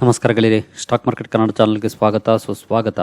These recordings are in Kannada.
ನಮಸ್ಕಾರ ಗೆಳೆಯರಿ. ಸ್ಟಾಕ್ ಮಾರ್ಕೆಟ್ ಕನ್ನಡ ಚಾನಲ್ಗೆ ಸ್ವಾಗತ. ಸುಸ್ವಾಗತ.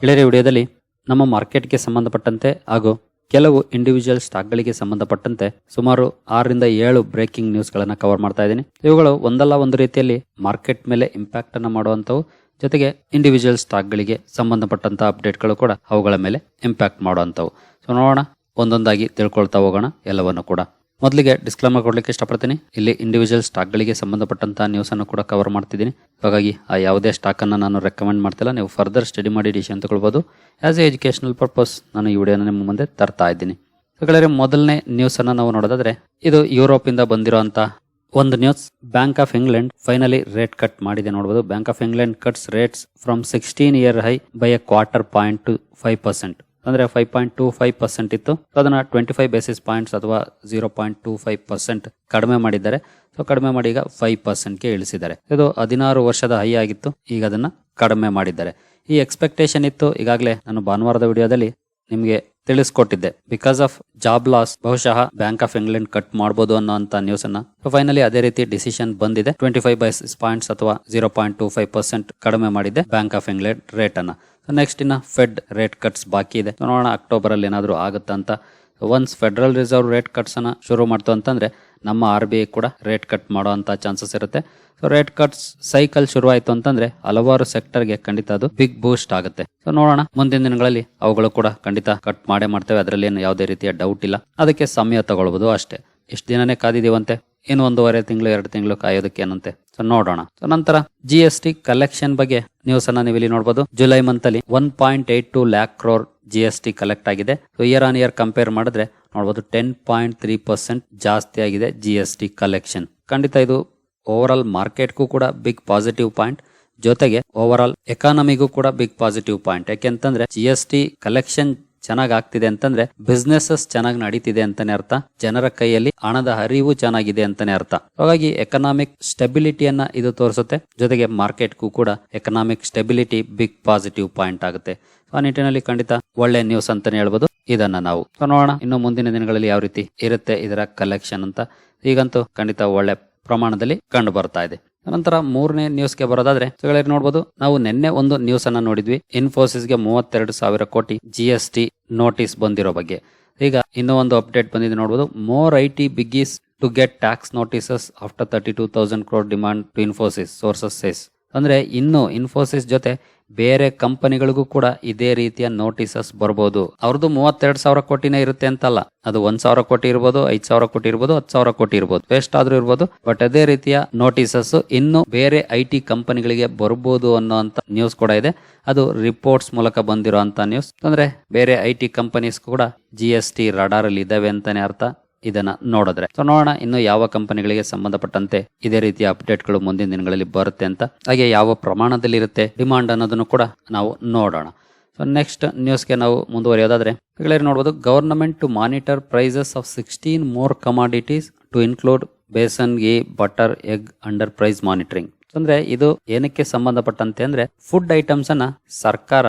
ಗೆಳೆಯರಿ ವಿಡಿಯೋದಲ್ಲಿ ನಮ್ಮ ಮಾರ್ಕೆಟ್ಗೆ ಸಂಬಂಧಪಟ್ಟಂತೆ ಹಾಗೂ ಕೆಲವು ಇಂಡಿವಿಜುವಲ್ ಸ್ಟಾಕ್ಗಳಿಗೆ ಸಂಬಂಧಪಟ್ಟಂತೆ ಸುಮಾರು ಆರರಿಂದ ಏಳು ಬ್ರೇಕಿಂಗ್ ನ್ಯೂಸ್ಗಳನ್ನು ಕವರ್ ಮಾಡ್ತಾ ಇದ್ದೀನಿ. ಇವುಗಳು ಒಂದಲ್ಲ ಒಂದು ರೀತಿಯಲ್ಲಿ ಮಾರ್ಕೆಟ್ ಮೇಲೆ ಇಂಪ್ಯಾಕ್ಟ್ ಅನ್ನು ಮಾಡುವಂಥವು, ಜೊತೆಗೆ ಇಂಡಿವಿಜುವಲ್ ಸ್ಟಾಕ್ಗಳಿಗೆ ಸಂಬಂಧಪಟ್ಟಂಥ ಅಪ್ಡೇಟ್ಗಳು ಕೂಡ ಅವುಗಳ ಮೇಲೆ ಇಂಪ್ಯಾಕ್ಟ್ ಮಾಡುವಂಥವು. ಸೊ ನೋಡೋಣ, ಒಂದೊಂದಾಗಿ ತಿಳ್ಕೊಳ್ತಾ ಹೋಗೋಣ ಎಲ್ಲವನ್ನು ಕೂಡ. ಮೊದಲಿಗೆ ಡಿಸ್ಕ್ಲೇಮರ್ ಕೊಡಲಿಕ್ಕೆ ಇಷ್ಟಪಡ್ತೀನಿ. ಇಲ್ಲಿ ಇಂಡಿವಿಜುವಲ್ ಸ್ಟಾಕ್ಗಳಿಗೆ ಸಂಬಂಧಪಟ್ಟಂತಹ ನ್ಯೂಸ್ ಅನ್ನು ಕೂಡ ಕವರ್ ಮಾಡ್ತಿದ್ದೀನಿ. ಹಾಗಾಗಿ ಆ ಯಾವುದೇ ಸ್ಟಾಕ್ ಅನ್ನು ನಾನು ರೆಕಮೆಂಡ್ ಮಾಡ್ತಿಲ್ಲ. ನೀವು ಫರ್ದರ್ ಸ್ಟಡಿ ಮಾಡಿ ಡಿಸಿಷನ್ ತಗೊಳ್ಬೋದು. ಆಸ್ ಎ ಎಜುಕೇಶನಲ್ ಪರ್ಪಸ್ ನಾನು ಈ ವಿಡಿಯೋನ ನಿಮ್ಮ ಮುಂದೆ ತರ್ತಾ ಇದ್ದೀನಿ. ಹಾಗಾದ್ರೆ ಮೊದಲನೇ ನ್ಯೂಸ್ ಅನ್ನ ನಾವು ನೋಡೋದಾದ್ರೆ, ಇದು ಯುರೋಪ್ ಇಂದ ಬಂದಿರುವಂತ ಒಂದು news Bank of England finally rate cut ಮಾಡಿದೆ ನೋಡಬಹುದು Bank of England cuts rates from sixteen year high by a quarter point to five percent ಅಂದ್ರೆ five point two five percent ಇತ್ತು. ಸೊ ಅದನ್ನ ಟ್ವೆಂಟಿ ಫೈವ್ ಬೇಸಿಸ್ ಪಾಯಿಂಟ್ಸ್ ಅಥವಾ zero point two five percent ಕಡಿಮೆ ಮಾಡಿದ್ದಾರೆ. ಸೊ ಕಡಿಮೆ ಮಾಡಿ ಈಗ ಫೈವ್ ಪರ್ಸೆಂಟ್ಗೆ ಇಳಿಸಿದ್ದಾರೆ. ಇದು ಹದಿನಾರು ವರ್ಷದ ಹೈ ಆಗಿತ್ತು. ಈಗ ಅದನ್ನ ಕಡಿಮೆ ಮಾಡಿದ್ದಾರೆ. ಈ ಎಕ್ಸ್ಪೆಕ್ಟೇಷನ್ ಇತ್ತು. ಈಗಾಗಲೇ ನಾನು ಭಾನುವಾರದ ವಿಡಿಯೋದಲ್ಲಿ ನಿಮಗೆ ತಿಳಿಸ್ಕೊಟ್ಟಿದ್ದೆ. ಬಿಕಾಸ್ ಆಫ್ ಜಾಬ್ ಲಾಸ್ ಬಹುಶಃ ಬ್ಯಾಂಕ್ ಆಫ್ ಇಂಗ್ಲೆಂಡ್ ಕಟ್ ಮಾಡಬಹುದು ಅನ್ನೋಂತ ನ್ಯೂಸ್ ಅನ್ನ. ಫೈನಲಿ ಅದೇ ರೀತಿ ಡಿಸಿಷನ್ ಬಂದಿದೆ. ಟ್ವೆಂಟಿ ಫೈವ್ ಬೈಸ್ ಪಾಯಿಂಟ್ಸ್ ಅಥವಾ zero point two five percent ಕಡಿಮೆ ಮಾಡಿದೆ ಬ್ಯಾಂಕ್ ಆಫ್ ಇಂಗ್ಲೆಂಡ್ ರೇಟ್ ಅನ್ನ. ನೆಕ್ಸ್ಟ್ ಇನ್ನ ಫೆಡ್ ರೇಟ್ ಕಟ್ಸ್ ಬಾಕಿ ಇದೆ. ನೋಡೋಣ ಅಕ್ಟೋಬರ್ ಅಲ್ಲಿ ಏನಾದರೂ ಆಗುತ್ತಾ ಅಂತ once Federal Reserve rate cuts ಅನ್ನ ಶುರು ಮಾಡ್ತು ಅಂತಂದ್ರೆ ನಮ್ಮ ಆರ್ ಬಿ ಐ ಕೂಡ ರೇಟ್ ಕಟ್ ಮಾಡುವಂತ ಚಾನ್ಸಸ್ ಇರುತ್ತೆ. ಸೊ ರೇಟ್ ಕಟ್ಸ್ ಸೈಕಲ್ ಶುರು ಅಂತಂದ್ರೆ ಹಲವಾರು ಸೆಕ್ಟರ್ಗೆ ಖಂಡಿತ ಅದು ಬಿಗ್ ಬೂಸ್ಟ್ ಆಗುತ್ತೆ. ಸೊ ನೋಡೋಣ. ಮುಂದಿನ ದಿನಗಳಲ್ಲಿ ಅವುಗಳು ಕೂಡ ಖಂಡಿತ ಕಟ್ ಮಾಡೇ ಮಾಡ್ತೇವೆ. ಅದರಲ್ಲಿ ಏನು ಯಾವುದೇ ರೀತಿಯ ಡೌಟ್ ಇಲ್ಲ. ಅದಕ್ಕೆ ಸಮಯ ತಗೊಳ್ಬಹುದು ಅಷ್ಟೇ. ಎಷ್ಟು ದಿನನೇ ಕಾದಿದೀವಂತೆ? ಇನ್ನು ಒಂದೂವರೆ ತಿಂಗಳು, ಎರಡು ತಿಂಗಳು ಕಾಯೋದಕ್ಕೆ ಏನಂತೆ? ಸೊ ನೋಡೋಣ. ಸೊ ನಂತರ ಜಿ ಎಸ್ ಟಿ ಕಲೆಕ್ಷನ್ ಬಗ್ಗೆ ನ್ಯೂಸ್ ಅನ್ನ ನೀವು ಇಲ್ಲಿ ನೋಡಬಹುದು ಜುಲೈ ಮಂತ್ ಅಲ್ಲಿ one point eight two lakh crore G S T collect ಆಗಿದೆ. So year on year compare ಮಾಡಿದ್ರೆ ನೋಡಬಹುದು ಟೆನ್ ಪಾಯಿಂಟ್ ತ್ರೀ ಪರ್ಸೆಂಟ್ ಜಾಸ್ತಿ ಆಗಿದೆ ಜಿ ಎಸ್ ಟಿ ಕಲೆಕ್ಷನ್ ಖಂಡಿತ ಇದು ಓವರ್ ಆಲ್ ಮಾರ್ಕೆಟ್ಗೂ ಕೂಡ ಬಿಗ್ ಪಾಸಿಟಿವ್ ಪಾಯಿಂಟ್ ಜೊತೆಗೆ ಓವರ್ ಆಲ್ ಎಕಾನಮಿಗೂ ಕೂಡ ಬಿಗ್ ಪಾಸಿಟಿವ್ ಪಾಯಿಂಟ್ ಯಾಕೆಂತಂದ್ರೆ ಜಿ ಎಸ್ ಟಿ ಕಲೆಕ್ಷನ್ ಚೆನ್ನಾಗ್ ಆಗ್ತಿದೆ ಅಂತಂದ್ರೆ ಬಿಸ್ನೆಸಸ್ ಚೆನ್ನಾಗಿ ನಡೀತಿದೆ ಅಂತಾನೆ ಅರ್ಥ. ಜನರ ಕೈಯಲ್ಲಿ ಹಣದ ಹರಿವು ಚೆನ್ನಾಗಿದೆ ಅಂತಾನೆ ಅರ್ಥ. ಹಾಗಾಗಿ ಎಕನಾಮಿಕ್ ಸ್ಟೆಬಿಲಿಟಿಯನ್ನ ಇದು ತೋರಿಸುತ್ತೆ. ಜೊತೆಗೆ ಮಾರ್ಕೆಟ್ಗೂ ಕೂಡ economic stability big positive point ಆಗುತ್ತೆ. ಆ ನಿಟ್ಟಿನಲ್ಲಿ ಖಂಡಿತ ಒಳ್ಳೆ ನ್ಯೂಸ್ ಅಂತಾನೆ ಹೇಳ್ಬೋದು. ಇದನ್ನ ನಾವು ನೋಡೋಣ. ಇನ್ನು ಮುಂದಿನ ದಿನಗಳಲ್ಲಿ ಯಾವ ರೀತಿ ಇರುತ್ತೆ ಇದರ ಕಲೆಕ್ಷನ್ ಅಂತ. ಈಗಂತೂ ಖಂಡಿತ ಒಳ್ಳೆ ಪ್ರಮಾಣದಲ್ಲಿ ಕಂಡು ಬರ್ತಾ ಇದೆ. ನಂತರ ಮೂರನೇ ನ್ಯೂಸ್ಗೆ ಬರೋದಾದ್ರೆ ಸೊ ನೋಡಬಹುದು ನಾವು ನಿನ್ನೆ ಒಂದು ನ್ಯೂಸ್ ಅನ್ನ ನೋಡಿದ್ವಿ. ಇನ್ಫೋಸಿಸ್ಗೆ ಮೂವತ್ತೆರಡು ಸಾವಿರ ಕೋಟಿ ಜಿ ಟಿ ನೋಟಿಸ್ ಬಂದಿರೋ ಬಗ್ಗೆ. ಈಗ ಇನ್ನೂ ಒಂದು ಅಪ್ಡೇಟ್ ಬಂದಿದೆ ನೋಡ್ಬೋದು. More I T biggies to get tax notices after thirty two thousand crore demand to Infosys sources says ಅಂದ್ರೆ ಇನ್ನು ಇನ್ಫೋಸಿಸ್ ಜೊತೆ ಬೇರೆ ಕಂಪನಿಗಳಿಗೂ ಕೂಡ ಇದೇ ರೀತಿಯ ನೋಟಿಸಸ್ ಬರ್ಬೋದು. ಅವ್ರದ್ದು ಮೂವತ್ತೆರಡು ಸಾವಿರ ಕೋಟಿನೇ ಇರುತ್ತೆ ಅಂತಲ್ಲ. ಅದು ಒಂದ್ ಸಾವಿರ ಕೋಟಿ ಇರ್ಬೋದು, ಐದ್ ಸಾವಿರ ಕೋಟಿ ಇರ್ಬೋದು, ಹತ್ತು ಸಾವಿರ ಕೋಟಿ ಇರ್ಬೋದು. ವೇಸ್ಟ್ ಆದ್ರೂ ಇರ್ಬೋದು ಬಟ್ ಅದೇ ರೀತಿಯ ನೋಟಿಸಸ್ ಇನ್ನು ಬೇರೆ ಐ ಟಿ ಕಂಪನಿಗಳಿಗೆ ಬರ್ಬೋದು ಅನ್ನೋಂತ ನ್ಯೂಸ್ ಕೂಡ ಇದೆ. ಅದು ರಿಪೋರ್ಟ್ಸ್ ಮೂಲಕ ಬಂದಿರೋ ಅಂತ ನ್ಯೂಸ್ ಅಂದ್ರೆ ಬೇರೆ ಐ ಟಿ ಕಂಪನೀಸ್ ಕೂಡ ಜಿ ಎಸ್ ಟಿ ರಡಾರ್ ಅಲ್ಲಿ ಇದಾವೆ ಅಂತಾನೆ ಅರ್ಥ. ಇದನ್ನ ನೋಡಿದ್ರೆ. ಸೊ ನೋಡೋಣ ಇನ್ನು ಯಾವ ಕಂಪನಿಗಳಿಗೆ ಸಂಬಂಧಪಟ್ಟಂತೆ ಇದೇ ರೀತಿಯ ಅಪ್ಡೇಟ್ಗಳು ಮುಂದಿನ ದಿನಗಳಲ್ಲಿ ಬರುತ್ತೆ ಅಂತ. ಹಾಗೆ ಯಾವ ಪ್ರಮಾಣದಲ್ಲಿ ಇರುತ್ತೆ ಡಿಮಾಂಡ್ ಅನ್ನೋದನ್ನು ಕೂಡ ನಾವು ನೋಡೋಣ. ಸೊ ನೆಕ್ಸ್ಟ್ ನ್ಯೂಸ್ಗೆ ನಾವು ಮುಂದುವರಿಯೋದಾದ್ರೆ ಗೆಳೆಯರು ನೋಡಬಹುದು government to monitor prices of sixteen more commodities to include besan ghee butter egg under price monitoring ಅಂದ್ರೆ ಇದು ಏನಕ್ಕೆ ಸಂಬಂಧಪಟ್ಟಂತೆ ಅಂದ್ರೆ ಫುಡ್ ಐಟಮ್ಸ್ ಅನ್ನ ಸರ್ಕಾರ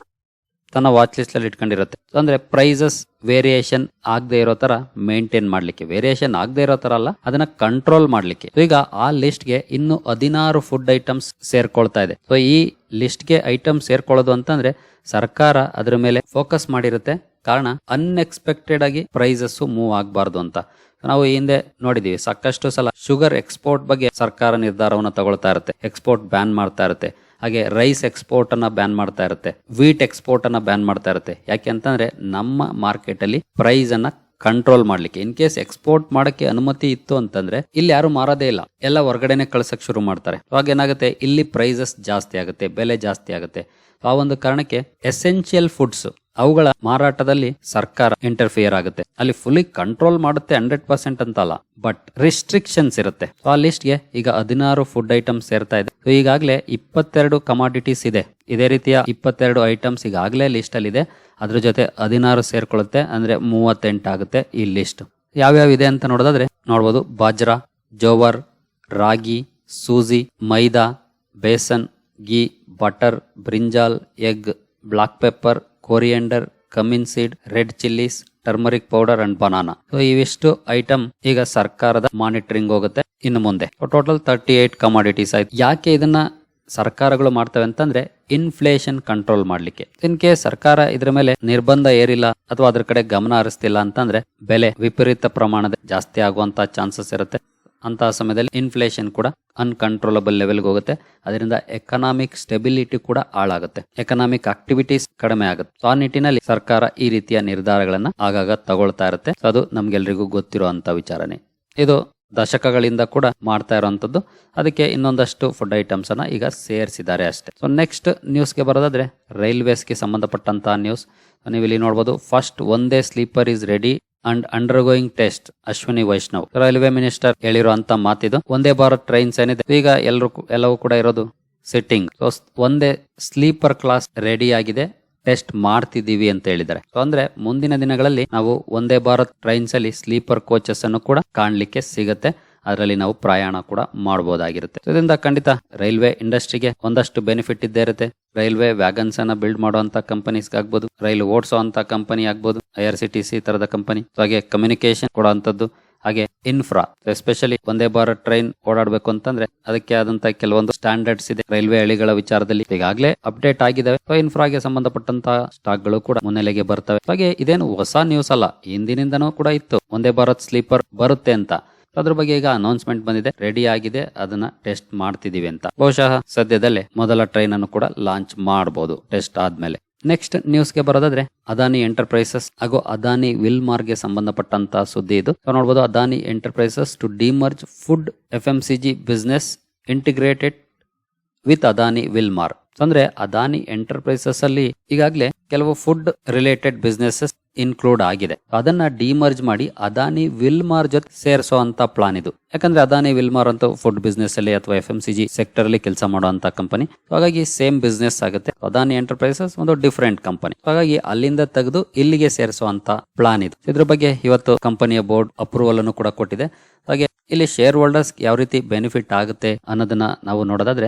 ತನ್ನ ವಾಚ್ ಲಿಸ್ಟ್ ಅಲ್ಲಿ ಇಟ್ಕೊಂಡಿರುತ್ತೆ. ಅಂದ್ರೆ ಪ್ರೈಸಸ್ ವೇರಿಯೇಷನ್ ಆಗದೆ ಇರೋ ತರ ಮೇಂಟೈನ್ ಮಾಡ್ಲಿಕ್ಕೆ. ವೇರಿಯೇಷನ್ ಆಗದೆ ಇರೋ ತರ ಅಲ್ಲ, ಅದನ್ನ ಕಂಟ್ರೋಲ್ ಮಾಡ್ಲಿಕ್ಕೆ. ಈಗ ಆ ಲಿಸ್ಟ್ಗೆ ಇನ್ನು ಹದಿನಾರು ಫುಡ್ ಐಟಮ್ಸ್ ಸೇರ್ಕೊಳ್ತಾ ಇದೆ. ಸೊ ಈ ಲಿಸ್ಟ್ಗೆ ಐಟಮ್ ಸೇರ್ಕೊಳ್ಳೋದು ಅಂತಂದ್ರೆ ಸರ್ಕಾರ ಅದ್ರ ಮೇಲೆ ಫೋಕಸ್ ಮಾಡಿರುತ್ತೆ. ಕಾರಣ ಅನ್ಎಕ್ಸ್ಪೆಕ್ಟೆಡ್ ಆಗಿ ಪ್ರೈಸಸ್ ಮೂವ್ ಆಗಬಾರ್ದು ಅಂತ. ನಾವು ಹಿಂದೆ ನೋಡಿದೀವಿ ಸಾಕಷ್ಟು ಸಲ ಶುಗರ್ ಎಕ್ಸ್ಪೋರ್ಟ್ ಬಗ್ಗೆ ಸರ್ಕಾರ ನಿರ್ಧಾರವನ್ನು ತಗೊಳ್ತಾ ಇರುತ್ತೆ. ಎಕ್ಸ್ಪೋರ್ಟ್ ಬ್ಯಾನ್ ಮಾಡ್ತಾ ಇರುತ್ತೆ. ಹಾಗೆ ರೈಸ್ ಎಕ್ಸ್ಪೋರ್ಟ್ ಅನ್ನ ಬ್ಯಾನ್ ಮಾಡ್ತಾ ಇರುತ್ತೆ, ವೀಟ್ ಎಕ್ಸ್ಪೋರ್ಟ್ ಅನ್ನ ಬ್ಯಾನ್ ಮಾಡ್ತಾ ಇರುತ್ತೆ. ಯಾಕೆ ಅಂತಂದ್ರೆ ನಮ್ಮ ಮಾರ್ಕೆಟ್ ಅಲ್ಲಿ ಪ್ರೈಸ್ ಅನ್ನ ಕಂಟ್ರೋಲ್ ಮಾಡ್ಲಿಕ್ಕೆ ಇನ್ ಕೇಸ್ ಎಕ್ಸ್ಪೋರ್ಟ್ ಮಾಡಕ್ಕೆ ಅನುಮತಿ ಇತ್ತು ಅಂತಂದ್ರೆ ಇಲ್ಲಿ ಯಾರು ಮಾರೋದೇ ಇಲ್ಲ, ಎಲ್ಲ ಹೊರಗಡೆನೆ ಕಳ್ಸಕ್ ಶುರು ಮಾಡ್ತಾರೆ. ಅವಾಗ ಏನಾಗುತ್ತೆ, ಇಲ್ಲಿ ಪ್ರೈಸಸ್ ಜಾಸ್ತಿ ಆಗುತ್ತೆ, ಬೆಲೆ ಜಾಸ್ತಿ ಆಗುತ್ತೆ. ಆ ಒಂದು ಕಾರಣಕ್ಕೆ ಎಸೆನ್ಷಿಯಲ್ ಫುಡ್ಸ್ ಅವುಗಳ ಮಾರಾಟದಲ್ಲಿ ಸರ್ಕಾರ ಇಂಟರ್ಫಿಯರ್ ಆಗುತ್ತೆ. ಅಲ್ಲಿ ಫುಲ್ಲಿ ಕಂಟ್ರೋಲ್ ಮಾಡುತ್ತೆ ಹಂಡ್ರೆಡ್ ಪರ್ಸೆಂಟ್ ಅಂತಲ್ಲ ಬಟ್ ರಿಸ್ಟ್ರಿಕ್ಷನ್ಸ್ ಇರುತ್ತೆ. ಆ ಲಿಸ್ಟ್ಗೆ ಈಗ ಹದಿನಾರು ಫುಡ್ ಐಟಮ್ಸ್ ಸೇರ್ತಾ ಇದೆ. ಈಗಾಗಲೇ ಇಪ್ಪತ್ತೆರಡು ಕಮಾಡಿಟೀಸ್ ಇದೆ. ಇದೇ ರೀತಿಯ ಇಪ್ಪತ್ತೆರಡು ಐಟಮ್ಸ್ ಈಗಾಗಲೇ ಲಿಸ್ಟ್ ಅಲ್ಲಿ ಇದೆ. ಅದ್ರ ಜೊತೆ ಹದಿನಾರು ಸೇರ್ಕೊಳ್ಳುತ್ತೆ, ಅಂದ್ರೆ ಮೂವತ್ತೆಂಟು ಆಗುತ್ತೆ ಈ ಲಿಸ್ಟ್ ಯಾವ್ಯಾವ ಇದೆ ಅಂತ ನೋಡೋದಾದ್ರೆ, ನೋಡ್ಬೋದು bajra, jowar, ragi, suji, maida, besan ghee butter, brinjal, egg, black pepper coriander cumin seed red chillies turmeric powder and banana so ಇವಿಷ್ಟು ಐಟಮ್ ಈಗ ಸರ್ಕಾರದ ಮಾನಿಟರಿಂಗ್ ಹೋಗುತ್ತೆ ಇನ್ನು ಮುಂದೆ. ಟೋಟಲ್ ತರ್ಟಿ ಏಟ್ ಕಮಾಡಿಟೀಸ್ ಆಯ್ತು. ಯಾಕೆ ಇದನ್ನ ಸರ್ಕಾರಗಳು ಮಾಡ್ತವೆ ಅಂತಂದ್ರೆ ಇನ್ಫ್ಲೇಷನ್ ಕಂಟ್ರೋಲ್ ಮಾಡ್ಲಿಕ್ಕೆ. ಇನ್ ಕೇಸ್ ಸರ್ಕಾರ ಇದ್ರ ಮೇಲೆ ನಿರ್ಬಂಧ ಏರಿಲ್ಲ ಅಥವಾ ಅದ್ರ ಕಡೆ ಗಮನ ಹರಿಸ್ತಿಲ್ಲ ಅಂತಂದ್ರೆ ಬೆಲೆ ವಿಪರೀತ ಪ್ರಮಾಣದ ಜಾಸ್ತಿ ಆಗುವಂತ ಚಾನ್ಸಸ್ ಇರುತ್ತೆ. ಅಂತಹ ಸಮಯದಲ್ಲಿ ಇನ್ಫ್ಲೇಷನ್ ಕೂಡ ಅನ್ಕಂಟ್ರೋಲಬಲ್ ಲೆವೆಲ್ಗೆ ಹೋಗುತ್ತೆ. ಅದರಿಂದ ಎಕನಾಮಿಕ್ ಸ್ಟೆಬಿಲಿಟಿ ಕೂಡ ಹಾಳಾಗುತ್ತೆ. ಎಕನಾಮಿಕ್ ಆಕ್ಟಿವಿಟೀಸ್ ಕಡಿಮೆ ಆಗುತ್ತೆ. ಆ ನಿಟ್ಟಿನಲ್ಲಿ ಸರ್ಕಾರ ಈ ರೀತಿಯ ನಿರ್ಧಾರಗಳನ್ನ ಆಗಾಗ ತಗೊಳ್ತಾ ಇರುತ್ತೆ. ಅದು ನಮ್ಗೆಲ್ರಿಗೂ ಗೊತ್ತಿರುವಂತ ವಿಚಾರನೆ ಇದು ದಶಕಗಳಿಂದ ಕೂಡ ಮಾಡ್ತಾ ಇರುವಂತದ್ದು. ಅದಕ್ಕೆ ಇನ್ನೊಂದಷ್ಟು ಫುಡ್ ಐಟಮ್ಸ್ ಅನ್ನ ಈಗ ಸೇರಿಸಿದ್ದಾರೆ ಅಷ್ಟೇ. ಸೊ ನೆಕ್ಸ್ಟ್ ನ್ಯೂಸ್ಗೆ ಬರೋದಾದ್ರೆ ರೈಲ್ವೇಸ್ಗೆ ಸಂಬಂಧಪಟ್ಟಂತಹ ನ್ಯೂಸ್ ನೀವು ಇಲ್ಲಿ ನೋಡಬಹುದು first Vande sleeper is ready and undergoing test Ashwini Vaishnaw railway minister ಹೇಳಿರುವಂತ ಮಾತಿದು. ಒಂದೇ ಭಾರತ್ ಟ್ರೈನ್ಸ್ ಏನಿದೆ ಈಗ ಎಲ್ಲರೂ ಎಲ್ಲವೂ ಕೂಡ ಇರೋದು sitting Vande sleeper class ready ಆಗಿದೆ. ಟೆಸ್ಟ್ ಮಾಡ್ತಿದ್ದೀವಿ ಅಂತ ಹೇಳಿದ್ದಾರೆ. ಅಂದ್ರೆ ಮುಂದಿನ ದಿನಗಳಲ್ಲಿ ನಾವು ಒಂದೇ ಭಾರತ್ ಟ್ರೈನ್ಸ್ ಅಲ್ಲಿ ಸ್ಲೀಪರ್ ಕೋಚಸ್ ಅನ್ನು ಕೂಡ ಕಾಣಲಿಕ್ಕೆ ಸಿಗುತ್ತೆ. ಅದರಲ್ಲಿ ನಾವು ಪ್ರಯಾಣ ಕೂಡ ಮಾಡಬಹುದಾಗಿರುತ್ತೆ ಇದರಿಂದ ಖಂಡಿತ ರೈಲ್ವೆ ಇಂಡಸ್ಟ್ರಿಗೆ ಒಂದಷ್ಟು ಬೆನಿಫಿಟ್ ಇದ್ದೇ ಇರುತ್ತೆ. ರೈಲ್ವೆ ವ್ಯಾಗನ್ಸ್ ಅನ್ನ ಬಿಲ್ಡ್ ಮಾಡುವಂತ ಕಂಪನೀಸ್ ಆಗ್ಬೋದು, ರೈಲು ಅಂತ ಕಂಪನಿ ಆಗ್ಬೋದು, I R C T C ತರದ ಕಂಪನಿ ಹಾಗೆ ಕಮ್ಯುನಿಕೇಶನ್ ಕೊಡುವಂತದ್ದು ಹಾಗೆ ಇನ್ಫ್ರಾ ಎಸ್ಪೆಷಲಿ ಒಂದೇ ಭಾರತ್ ಟ್ರೈನ್ ಓಡಾಡಬೇಕು ಅಂತಂದ್ರೆ ಅದಕ್ಕೆ ಆದಂತ ಕೆಲವೊಂದು ಸ್ಟ್ಯಾಂಡರ್ಡ್ಸ್ ಇದೆ ರೈಲ್ವೆ ಹಳಿಗಳ ವಿಚಾರದಲ್ಲಿ. ಈಗಾಗಲೇ ಅಪ್ಡೇಟ್ ಆಗಿದಾವೆ. ಇನ್ಫ್ರಾಗೆ ಸಂಬಂಧಪಟ್ಟಂತ ಸ್ಟಾಕ್ಗಳು ಕೂಡ ಮುನ್ನೆಲೆಗೆ ಬರ್ತವೆ. ಹಾಗೆ ಇದೇನು ಹೊಸ ನ್ಯೂಸ್ ಅಲ್ಲ, ಹಿಂದಿನಿಂದನೂ ಕೂಡ ಇತ್ತು. ಒಂದೇ ಭಾರತ್ ಸ್ಲೀಪರ್ ಬರುತ್ತೆ ಅಂತ. ಅದ್ರ ಬಗ್ಗೆ ಈಗ ಅನೌನ್ಸ್ಮೆಂಟ್ ಬಂದಿದೆ. ರೆಡಿ ಆಗಿದೆ. ಅದನ್ನ ಟೆಸ್ಟ್ ಮಾಡ್ತಿದೀವಿ ಅಂತ. ಬಹುಶಃ ಸದ್ಯದಲ್ಲೇ ಮೊದಲ ಟ್ರೈನ್ ಅನ್ನು ಕೂಡ ಲಾಂಚ್ ಮಾಡಬಹುದು ಟೆಸ್ಟ್ ಆದ್ಮೇಲೆ. ನೆಕ್ಸ್ಟ್ ನ್ಯೂಸ್ಗೆ ಬರೋದಾದ್ರೆ ಅದಾನಿ ಎಂಟರ್ಪ್ರೈಸಸ್ ಹಾಗೂ ಅದಾನಿ ವಿಲ್ಮಾರ್ಗೆ ಸಂಬಂಧಪಟ್ಟಂತ ಸುದ್ದಿ ಇದು. ನೋಡಬಹುದು Adani enterprises to demerge food F M C G business integrated with Adani Wilmar ಅಂದ್ರೆ ಅದಾನಿ ಎಂಟರ್ಪ್ರೈಸಸ್ ಅಲ್ಲಿ ಈಗಾಗಲೇ ಕೆಲವು ಫುಡ್ ರಿಲೇಟೆಡ್ ಬಿಸ್ನೆಸಸ್ ಇನ್ಕ್ಲೂಡ್ ಆಗಿದೆ. ಅದನ್ನ ಡಿಮರ್ಜ್ ಮಾಡಿ ಅದಾನಿ ವಿಲ್ಮಾರ್ ಜೊತೆ ಸೇರಿಸೋ ಅಂತ ಪ್ಲಾನ್ ಇದು. ಯಾಕಂದ್ರೆ ಅದಾನಿ ವಿಲ್ಮಾರ್ ಅಂತ ಫುಡ್ ಬಿಸ್ನೆಸ್ ಅಲ್ಲಿ ಅಥವಾ F M C G sector ಅಲ್ಲಿ ಕೆಲಸ ಮಾಡುವಂತ ಕಂಪನಿ. ಹಾಗಾಗಿ ಸೇಮ್ ಬಿಸ್ನೆಸ್ ಆಗುತ್ತೆ. ಅದಾನಿ ಎಂಟರ್ಪ್ರೈಸಸ್ ಒಂದು ಡಿಫರೆಂಟ್ ಕಂಪನಿ. ಹಾಗಾಗಿ ಅಲ್ಲಿಂದ ತೆಗೆದು ಇಲ್ಲಿಗೆ ಸೇರಿಸುವಂತ ಪ್ಲಾನ್ ಇದು. ಇದ್ರ ಬಗ್ಗೆ ಇವತ್ತು ಕಂಪನಿಯ ಬೋರ್ಡ್ ಅಪ್ರೂವಲ್ ಅನ್ನು ಕೂಡ ಕೊಟ್ಟಿದೆ. ಹಾಗೆ ಇಲ್ಲಿ ಶೇರ್ ಹೋಲ್ಡರ್ಸ್ ಯಾವ ರೀತಿ ಬೆನಿಫಿಟ್ ಆಗುತ್ತೆ ಅನ್ನೋದನ್ನ ನಾವು ನೋಡೋದಾದ್ರೆ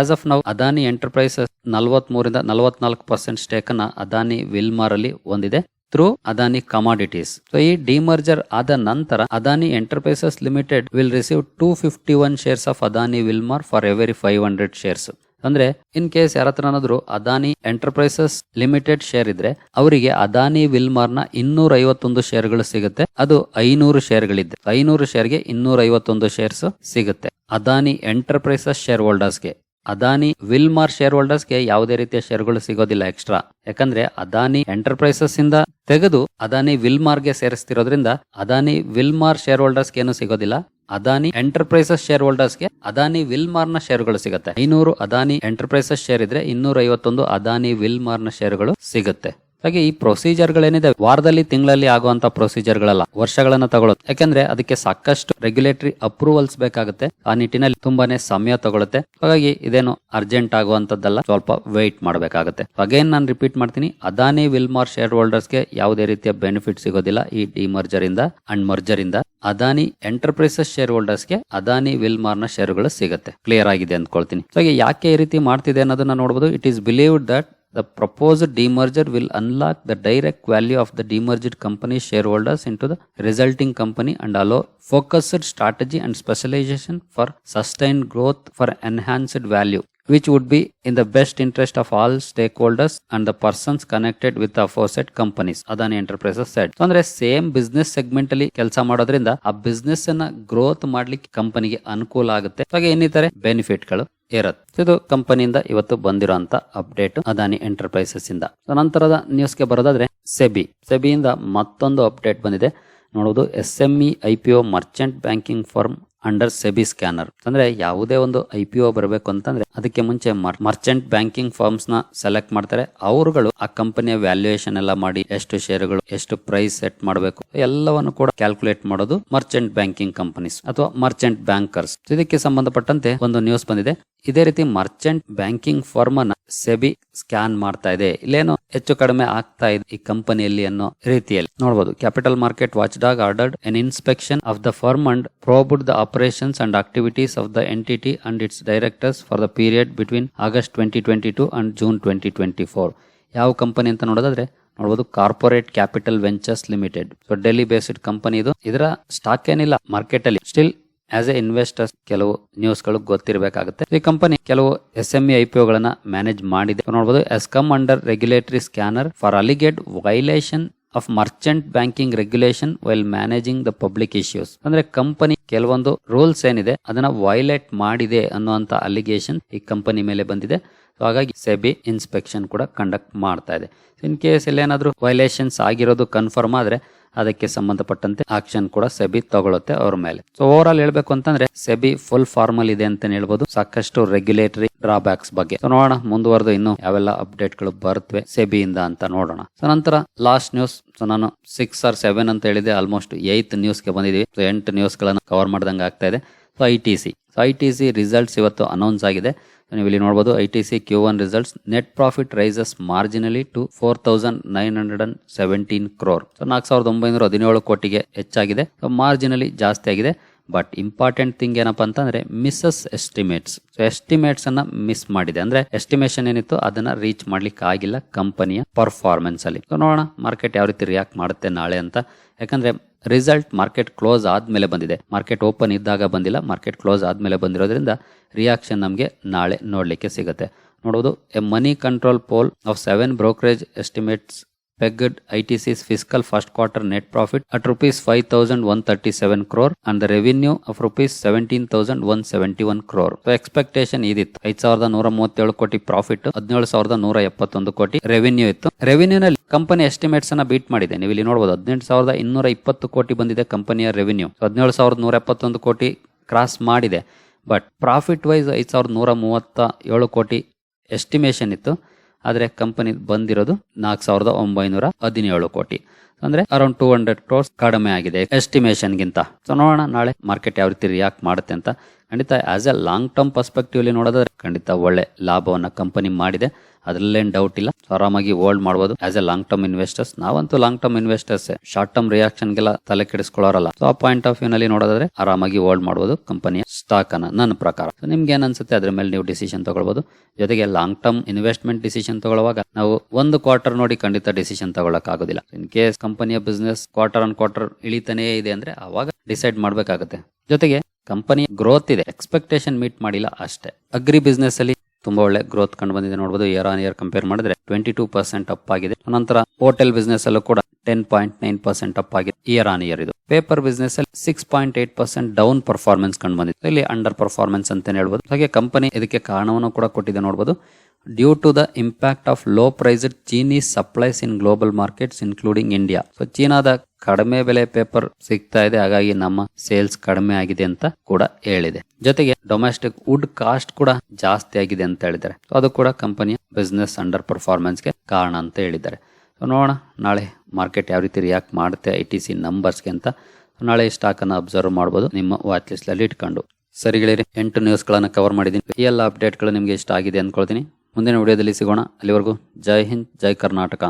ಆಸ್ ಆಫ್ ನಾವು ಅದಾನಿ ಎಂಟರ್ಪ್ರೈಸಸ್ ನಲವತ್ ಮೂರಿಂದ ನಲವತ್ನಾಲ್ಕು ಪರ್ಸೆಂಟ್ ಸ್ಟೇಕ್ ಅನ್ನ ಅದಾನಿ ವಿಲ್ಮಾರ್ ಅಲ್ಲಿ ಹೊಂದಿದೆ ಥ್ರೂ ಅದಾನಿ ಕಮಾಡಿಟೀಸ್ ಸೊ ಈ ಡಿಮರ್ಜರ್ ಆದ ನಂತರ Adani enterprises limited will receive two fifty one shares of Adani Wilmar for every five hundred shares ಅಂದ್ರೆ ಇನ್ ಕೇಸ್ ಯಾರ ಹತ್ರ ಏನಾದ್ರು ಅದಾನಿ ಎಂಟರ್ಪ್ರೈಸಸ್ ಲಿಮಿಟೆಡ್ ಶೇರ್ ಇದ್ರೆ, ಅವರಿಗೆ ಅದಾನಿ ವಿಲ್ಮಾರ್ನ ಇನ್ನೂರ ಐವತ್ತೊಂದು ಶೇರ್ಗಳು ಸಿಗುತ್ತೆ. ಅದು ಐನೂರು ಶೇರ್ಗಳಿದ್ದೆ ಐನೂರು ಶೇರ್ಗೆ ಇನ್ನೂರ ಐವತ್ತೊಂದು ಶೇರ್ಸ್ ಸಿಗುತ್ತೆ. ಅದಾನಿ ಎಂಟರ್ಪ್ರೈಸಸ್ ಶೇರ್ ಹೋಲ್ಡರ್ಸ್ಗೆ ಅದಾನಿ ವಿಲ್ಮಾರ್ ಶೇರ್ ಹೋಲ್ಡರ್ಸ್ಗೆ ಯಾವುದೇ ರೀತಿಯ ಶೇರ್ಗಳು ಸಿಗೋದಿಲ್ಲ ಎಕ್ಸ್ಟ್ರಾ ಯಾಕಂದ್ರೆ ಅದಾನಿ ಎಂಟರ್ಪ್ರೈಸಸ್ ಇಂದ ತೆಗೆದು ಅದಾನಿ ವಿಲ್ಮಾರ್ಗೆ ಸೇರಿಸ್ತಿರೋದ್ರಿಂದ ಅದಾನಿ ವಿಲ್ಮಾರ್ ಶೇರ್ ಹೋಲ್ಡರ್ಸ್ಗೆ ಏನು ಸಿಗೋದಿಲ್ಲ. ಅದಾನಿ ಎಂಟರ್ಪ್ರೈಸಸ್ ಶೇರ್ ಹೋಲ್ಡರ್ಸ್ಗೆ ಅದಾನಿ ವಿಲ್ಮಾರ್ನ ಶೇರ್ಗಳು ಸಿಗುತ್ತೆ. ಐನೂರು ಅದಾನಿ ಎಂಟರ್ಪ್ರೈಸಸ್ ಶೇರ್ ಇದ್ರೆ ಇನ್ನೂರ ಐವತ್ತೊಂದು ಅದಾನಿ ವಿಲ್ಮಾರ್ನ ಶೇರ್ಗಳು ಸಿಗುತ್ತೆ. ಹಾಗೆ ಈ ಪ್ರೊಸೀಜರ್ಗಳೇನಿದೆ, ವಾರದಲ್ಲಿ, ತಿಂಗಳಲ್ಲಿ ಆಗುವಂತ ಪ್ರೊಸೀಜರ್ಗಳಲ್ಲ, ವರ್ಷಗಳನ್ನ ತಗೊಳುತ್ತೆ ಯಾಕಂದ್ರೆ ಅದಕ್ಕೆ ಸಾಕಷ್ಟು ರೆಗ್ಯುಲೇಟರಿ ಅಪ್ರೂವಲ್ಸ್ ಬೇಕಾಗುತ್ತೆ. ಆ ನಿಟ್ಟಿನಲ್ಲಿ ತುಂಬಾನೇ ಸಮಯ ತಗೊಳುತ್ತೆ. ಹಾಗಾಗಿ ಇದೇನು ಅರ್ಜೆಂಟ್ ಆಗುವಂತದ್ದಲ್ಲ, ಸ್ವಲ್ಪ ವೆಯ್ಟ್ ಮಾಡಬೇಕಾಗುತ್ತೆ. ಅಗೇನ್ ನಾನು ರಿಪೀಟ್ ಮಾಡ್ತೀನಿ, ಅದಾನಿ ವಿಲ್ಮಾರ್ ಶೇರ್ ಹೋಲ್ಡರ್ಸ್ಗೆ ಯಾವುದೇ ರೀತಿಯ ಬೆನಿಫಿಟ್ ಸಿಗೋದಿಲ್ಲ ಈ ಡಿಮರ್ಜರ್ ಇಂದ ಅಂಡ್ ಮರ್ಜರ್ ಇಂದ ಅದಾನಿ ಎಂಟರ್ಪ್ರೈಸಸ್ ಶೇರ್ ಹೋಲ್ಡರ್ಸ್ಗೆ ಅದಾನಿ ವಿಲ್ಮಾರ್ನ ಶೇರುಗಳು ಸಿಗುತ್ತೆ. ಕ್ಲಿಯರ್ ಆಗಿದೆ ಅಂದ್ಕೊಳ್ತೀನಿ. ಹಾಗೆ ಯಾಕೆ ಈ ರೀತಿ ಮಾಡ್ತಿದೆ ಅನ್ನೋದನ್ನ ನೋಡಬಹುದು it is believe that The proposed demerger will unlock the direct value of the demerged company shareholders into the resulting company and allow focused strategy and specialization for sustained growth for enhanced value, which would be in the best interest of all stakeholders and the persons connected with the aforesaid companies. Adani Enterprises said. So ಅಂದ್ರೆ ಸೇಮ್ ಬಿಸ್ನೆಸ್ ಸೆಗ್ಮೆಂಟ್ Kelsa ಕೆಲಸ a business ಬಿಸ್ನೆಸ್ ಅನ್ನ ಗ್ರೋತ್ ಮಾಡ್ಲಿಕ್ಕೆ ಕಂಪನಿಗೆ ಅನುಕೂಲ ಆಗುತ್ತೆ ಹಾಗೆ ಇನ್ನಿತರೆ ಬೆನಿಫಿಟ್ಗಳು ಇರುತ್ತೆ. ಇದು ಕಂಪನಿಯಿಂದ ಇವತ್ತು ಬಂದಿರೋಂತ ಅಪ್ಡೇಟ್ ಅದಾನಿ ಎಂಟರ್ಪ್ರೈಸಸ್ ಇಂದ. ನಂತರದ ನ್ಯೂಸ್ಗೆ ಬರೋದಾದ್ರೆ ಸೆಬಿ. ಸೆಬಿಯಿಂದ ಮತ್ತೊಂದು ಅಪ್ಡೇಟ್ ಬಂದಿದೆ. ನೋಡೋದು S M E I P O merchant banking firm under SEBI scanner. ಅಂದ್ರೆ ಯಾವುದೇ ಒಂದು ಐ ಪಿ ಒ ಬರಬೇಕು ಅಂತಂದ್ರೆ ಅದಕ್ಕೆ ಮುಂಚೆ ಮರ್ಚೆಂಟ್ ಬ್ಯಾಂಕಿಂಗ್ ಫಾರ್ಮ್ಸ್ನ ಸೆಲೆಕ್ಟ್ ಮಾಡ್ತಾರೆ. ಅವರುಗಳು ಆ ಕಂಪನಿಯ ವ್ಯಾಲ್ಯೂಯೇಷನ್ ಎಲ್ಲ ಮಾಡಿ ಎಷ್ಟು ಶೇರುಗಳು ಎಷ್ಟು ಪ್ರೈಸ್ ಸೆಟ್ ಮಾಡಬೇಕು, ಎಲ್ಲವನ್ನು ಕೂಡ ಕ್ಯಾಲ್ಕುಲೇಟ್ ಮಾಡೋದು ಮರ್ಚೆಂಟ್ ಬ್ಯಾಂಕಿಂಗ್ ಕಂಪನೀಸ್ ಅಥವಾ ಮರ್ಚೆಂಟ್ ಬ್ಯಾಂಕರ್ಸ್ ಇದಕ್ಕೆ ಸಂಬಂಧಪಟ್ಟಂತೆ ಒಂದು ನ್ಯೂಸ್ ಬಂದಿದೆ. ಇದೇ ರೀತಿ ಮರ್ಚೆಂಟ್ ಬ್ಯಾಂಕಿಂಗ್ ಫರ್ಮ್ ಅನ್ನ ಸೆಬಿ ಸ್ಕ್ಯಾನ್ ಮಾಡ್ತಾ ಇದೆ. ಇಲ್ಲೇನೋ ಹೆಚ್ಚು ಕಡಿಮೆ ಆಗ್ತಾ ಇದೆ ಈ ಕಂಪನಿಯಲ್ಲಿ ಅನ್ನೋ ರೀತಿಯಲ್ಲಿ. ನೋಡಬಹುದು capital market watch dog ordered an inspection of the firm and probed the operations and activities of the entity and its directors for the period between August twenty twenty two and June twenty twenty four ಯಾವ ಕಂಪನಿ ಅಂತ ನೋಡೋದಾದ್ರೆ ನೋಡಬಹುದು corporate capital ventures limited so Delhi based company ಇದು. ಇದರ ಸ್ಟಾಕ್ ಏನಿಲ್ಲ ಮಾರ್ಕೆಟ್ ಅಲ್ಲಿ. ಸ್ಟಿಲ್ ಆಸ್ ಎ ಇನ್ವೆಸ್ಟರ್ಸ್ ಕೆಲವು ನ್ಯೂಸ್ಗಳು ಗೊತ್ತಿರಬೇಕಾಗುತ್ತೆ. ಈ ಕಂಪನಿ ಕೆಲವು ಎಸ್ ಎಂ ಇ ಗಳನ್ನ ಮ್ಯಾನೇಜ್ ಮಾಡಿದೆ. ನೋಡಬಹುದು S come under regulatory scanner for alleged violation of merchant banking regulation while managing the public issues ಅಂದ್ರೆ ಕಂಪನಿ ಕೆಲವೊಂದು ರೂಲ್ಸ್ ಏನಿದೆ, ಅದನ್ನ ವೈಲೇಟ್ ಮಾಡಿದೆ ಅನ್ನುವಂತ ಅಲಿಗೇಷನ್ ಈ ಕಂಪನಿ ಮೇಲೆ ಬಂದಿದೆ. ಸೊ ಹಾಗಾಗಿ ಸೆಬಿ ಇನ್ಸ್ಪೆಕ್ಷನ್ ಕೂಡ ಕಂಡಕ್ಟ್ ಮಾಡ್ತಾ ಇದೆ. ಇನ್ ಕೇಸ್ ಇಲ್ಲೇನಾದ್ರೂ ವೈಲೇಷನ್ಸ್ ಆಗಿರೋದು ಕನ್ಫರ್ಮ್ ಆದ್ರೆ ಅದಕ್ಕೆ ಸಂಬಂಧಪಟ್ಟಂತೆ ಆಕ್ಷನ್ ಕೂಡ ಸೆಬಿ ತಗೊಳ್ಳುತ್ತೆ ಅವ್ರ ಮೇಲೆ. ಸೊ ಓವರ್ ಆಲ್ ಹೇಳ್ಬೇಕು ಅಂತಂದ್ರೆ, ಸೆಬಿ ಫುಲ್ ಫಾರ್ಮಲ್ ಇದೆ ಅಂತ ಹೇಳ್ಬೋದು. ಸಾಕಷ್ಟು ರೆಗ್ಯುಲೇಟರಿ ಡ್ರಾಬ್ಯಾಕ್ಸ್ ಬಗ್ಗೆ. ನೋಡೋಣ, ಮುಂದುವರೆದು ಇನ್ನು ಯಾವೆಲ್ಲ ಅಪ್ಡೇಟ್ಗಳು ಬರುತ್ತವೆ ಸೆಬಿಯಿಂದ ಅಂತ ನೋಡೋಣ. ಸೊ ನಂತರ ಲಾಸ್ಟ್ ನ್ಯೂಸ್ ಸೊ ನಾನು ಸಿಕ್ಸ್ ಆರ್ ಸೆವೆನ್ ಅಂತ ಹೇಳಿದೆ ಆಲ್ಮೋಸ್ಟ್ ಏತ್ ನ್ಯೂಸ್ಗೆ ಬಂದಿದ್ದೀವಿ ಸೊ ಎಂಟು ನ್ಯೂಸ್ ಗಳನ್ನ ಕವರ್ ಮಾಡ್ದಂಗೆ ಆಗ್ತಾ ಇದೆ. So I T C so I T C results ಇವತ್ತು ಅನೌನ್ಸ್ ಆಗಿದೆ. ನೀವು ಇಲ್ಲಿ ನೋಡ್ಬೋದು I T C Q one results net profit rises marginally to four thousand nine hundred and seventeen crore so ನಾಲ್ಕು ಸಾವಿರದ ಒಂಬೈನೂರ ಹದಿನೇಳು ಕೋಟಿಗೆ ಹೆಚ್ಚಾಗಿದೆ. ಸೊ ಮಾರ್ಜಿನಲಿ ಜಾಸ್ತಿ ಆಗಿದೆ. ಬಟ್ ಇಂಪಾರ್ಟೆಂಟ್ ಥಿಂಗ್ ಏನಪ್ಪ ಅಂತಂದ್ರೆ ಮಿಸ್ಸಸ್ ಎಸ್ಟಿಮೇಟ್ಸ್ ಸೊ ಎಸ್ಟಿಮೇಟ್ಸ್ ಅನ್ನ ಮಿಸ್ ಮಾಡಿದೆ. ಅಂದ್ರೆ ಎಸ್ಟಿಮೇಷನ್ ಏನಿತ್ತು ಅದನ್ನ ರೀಚ್ ಮಾಡ್ಲಿಕ್ಕೆ ಆಗಿಲ್ಲ ಕಂಪನಿಯ ಪರ್ಫಾರ್ಮೆನ್ಸ್ ಅಲ್ಲಿ. ಸೊ ನೋಡೋಣ ಮಾರ್ಕೆಟ್ ಯಾವ ರೀತಿ ರಿಯಾಕ್ಟ್ ಮಾಡುತ್ತೆ ನಾಳೆ ಅಂತ. ಯಾಕಂದ್ರೆ ರಿಸಲ್ಟ್ ಮಾರ್ಕೆಟ್ ಕ್ಲೋಸ್ ಆದ್ಮೇಲೆ ಬಂದಿದೆ. ಮಾರ್ಕೆಟ್ ಓಪನ್ ಇದ್ದಾಗ ಬಂದಿಲ್ಲ. ಮಾರ್ಕೆಟ್ ಕ್ಲೋಸ್ ಆದ್ಮೇಲೆ ಬಂದಿರೋದ್ರಿಂದ ರಿಯಾಕ್ಷನ್ ನಮಗೆ ನಾಳೆ ನೋಡಲಿಕ್ಕೆ ಸಿಗುತ್ತೆ. ನೋಡೋದು a money control poll of seven brokerage estimates pegged ITC's fiscal first quarter net profit at rupees 5137 crore and the revenue of rupees 17171 crore. So expectation ಇದಿತ್ತು. ಐದ್ ಸಾವಿರದ ನೂರ ಮೂವತ್ತೇಳು ಕೋಟಿ ಪ್ರಾಫಿಟ್ ಹದಿನೇಳು ಸಾವಿರದ ನೂರ ಎಪ್ಪತ್ತೊಂದು ಕೋಟಿ ರೆವಿನ್ಯೂ ಇತ್ತು. ರೆವಿನ್ಯೂನಲ್ಲಿ ಕಂಪನಿ ಎಸ್ಟಿಮೇಟ್ಸ್ ಅನ್ನ ಬೀಟ್ ಮಾಡಿದೆ. ನೀವು ಇಲ್ಲಿ ನೋಡಬಹುದು ಹದಿನೆಂಟು ಸಾವಿರದ ಇನ್ನೂರ ಇಪ್ಪತ್ತು ಕೋಟಿ ಬಂದಿದೆ ಕಂಪನಿಯ ರೆವಿನ್ಯೂ ಹದಿನೇಳು ಸಾವಿರದ ನೂರ ಎಪ್ಪತ್ತೊಂದು ಕೋಟಿ ಕ್ರಾಸ್ ಮಾಡಿದೆ. ಬಟ್ ಪ್ರಾಫಿಟ್ ವೈಸ್ ಐದು ಸಾವಿರದ ನೂರ ಮೂವತ್ತ ಏಳು ಕೋಟಿ ಎಸ್ಟಿಮೇಷನ್ ಇತ್ತು. ಆದರೆ ಕಂಪನಿ ಬಂದಿರೋದು ನಾಲ್ಕು ಸಾವಿರದ ಒಂಬೈನೂರ ಹದಿನೇಳು ಕೋಟಿ. ಅಂದ್ರೆ ಅರೌಂಡ್ ಟೂ ಹಂಡ್ರೆಡ್ ಕ್ರೋರ್ಸ್ ಕಡಿಮೆ ಆಗಿದೆ ಎಸ್ಟಿಮೇಷನ್ ಗಿಂತ. ಸೊ ನೋಡೋಣ ನಾಳೆ ಮಾರ್ಕೆಟ್ ಯಾವ ರೀತಿ ರಿಯಾಕ್ಟ್ ಮಾಡುತ್ತೆ ಅಂತ. ಖಂಡಿತ as a long term perspective ನೋಡೋದಾದ್ರೆ ಖಂಡಿತ ಒಳ್ಳೆ ಲಾಭವನ್ನ ಕಂಪನಿ ಮಾಡಿದೆ. ಅದ್ರಲ್ಲೇನ್ ಡೌಟ್ ಇಲ್ಲ. ಆರಾಮಾಗಿ ಹೋಲ್ಡ್ ಮಾಡಬಹುದು as a long term investors ನಾವಂತೂ long term investors short term reaction ಗೆಲ್ಲ ತಲೆ ಕೆಡಿಸ್ಕೊಳ್ಳೋರಲ್ಲ ಸೊ ಆ ಪಾಯಿಂಟ್ ಆಫ್ ವ್ಯೂ ನಲ್ಲಿ ನೋಡೋದಾದ್ರೆ ಆರಾಮಾಗಿ ಹೋಲ್ಡ್ ಮಾಡಬಹುದು ಕಂಪನಿಯ ಸ್ಟಾಕ್ ಅನ್ನ ನನ್ನ ಪ್ರಕಾರ. ನಿಮ್ಗೆ ಏನ್ ಅನ್ಸುತ್ತೆ ಅದ್ರ ಮೇಲೆ ನೀವು ಡಿಸಿಷನ್ ತಗೊಳ್ಬಹುದು ಜೊತೆಗೆ ಲಾಂಗ್ ಟರ್ಮ್ ಇನ್ವೆಸ್ಟ್ಮೆಂಟ್ ಡಿಸಿಷನ್ ತಗೊಳ್ಳುವಾಗ ನಾವು ಒಂದು ಕ್ವಾರ್ಟರ್ ನೋಡಿ ಖಂಡಿತ ಡಿಸಿಷನ್ ತಗೊಳಕ್ ಆಗೋದಿಲ್ಲ ಇನ್ ಕೇಸ್ ಕಂಪನಿಯ ಬಿಸ್ನೆಸ್ ಕ್ವಾರ್ಟರ್ ಅನ್ ಕ್ವಾರ್ಟರ್ ಇಳಿತಾನೇ ಇದೆ ಅಂದ್ರೆ ಅವಾಗ ಡಿಸೈಡ್ ಮಾಡ್ಬೇಕಾಗುತ್ತೆ. ಜೊತೆಗೆ ಕಂಪನಿ ಗ್ರೋತ್ ಇದೆ. ಎಕ್ಸ್ಪೆಕ್ಟೇಷನ್ ಮೀಟ್ ಮಾಡಿಲ್ಲ ಅಷ್ಟೇ. ಅಗ್ರಿ ಬಿಸ್ನೆಸ್ ಅಲ್ಲಿ ತುಂಬಾ ಒಳ್ಳೆ ಗ್ರೋತ್ ಕಂಡು ಬಂದಿದೆ ನೋಡಬಹುದು ಇಯರ್ ಆನ್ ಇಯರ್ ಕಂಪೇರ್ ಮಾಡಿದ್ರೆ ಟ್ವೆಂಟಿ ಟೂ ಪರ್ಸೆಂಟ್ ಅಪ್ ಆಗಿದೆ. ನಂತರ ಹೋಟೆಲ್ ಬಿಸ್ನೆಸ್ ಅಲ್ಲೂ ಕೂಡ ten point nine percent up ಆಗಿದೆ. ಇಯರ್ ಆನ್ ಇಯರ್ ಇದು. ಪೇಪರ್ ಬಿಸ್ನೆಸ್ ಅಲ್ಲಿ six point eight percent down performance ಕಂಡು ಬಂದಿದೆ. ಇಲ್ಲಿ ಅಂಡರ್ ಪರ್ಫಾರ್ಮೆನ್ಸ್ ಅಂತ ಹೇಳ್ಬೋದು. ಹಾಗೆ ಕಂಪನಿ ಇದಕ್ಕೆ ಕಾರಣವನ್ನು ಕೂಡ ಕೊಟ್ಟಿದೆ ನೋಡಬಹುದು due to the impact of low priced Chinese supplies in global markets including India so ಚೀನಾದ ಕಡಿಮೆ ಬೆಲೆ ಪೇಪರ್ ಸಿಗ್ತಾ ಇದೆ, ಹಾಗಾಗಿ ನಮ್ಮ ಸೇಲ್ಸ್ ಕಡಿಮೆ ಆಗಿದೆ ಅಂತ ಕೂಡ ಹೇಳಿದೆ. ಜೊತೆಗೆ ಡೊಮೆಸ್ಟಿಕ್ ವುಡ್ ಕಾಸ್ಟ್ ಕೂಡ ಜಾಸ್ತಿ ಆಗಿದೆ ಅಂತ ಹೇಳಿದ್ದಾರೆ. ಅದು ಕೂಡ ಕಂಪನಿಯ ಬಿಸ್ನೆಸ್ ಅಂಡರ್ ಪರ್ಫಾರ್ಮೆನ್ಸ್ಗೆ ಕಾರಣ ಅಂತ ಹೇಳಿದ್ದಾರೆ. ನೋಡೋಣ ನಾಳೆ ಮಾರ್ಕೆಟ್ ಯಾವ ರೀತಿ ರಿಯಾಕ್ಟ್ ಮಾಡುತ್ತೆ ಐ ಟಿ ಸಿ ನಂಬರ್ಸ್ಗೆ ಅಂತ. ನಾಳೆ ಸ್ಟಾಕ್ ಅನ್ನು ಅಬ್ಸರ್ವ್ ಮಾಡಬಹುದು ನಿಮ್ಮ ವಾಚ್ ಲಿಸ್ಟ್ ಅಲ್ಲಿ ಇಟ್ಕೊಂಡು. ಸರಿ ಗೆಳೆಯರಿ, ಎಂಟು ನ್ಯೂಸ್ ಗಳನ್ನ ಕವರ್ ಮಾಡಿದ್ದೀನಿ. ಈ ಎಲ್ಲ ಅಪ್ಡೇಟ್ಗಳು ನಿಮಗೆ ಇಷ್ಟ ಆಗಿದೆ ಅಂದ್ಕೊಳ್ತೀನಿ ಮುಂದಿನ ವಿಡಿಯೋದಲ್ಲಿ ಸಿಗೋಣ. ಅಲ್ಲಿವರೆಗೂ ಜೈ ಹಿಂದ್, ಜೈ ಕರ್ನಾಟಕ.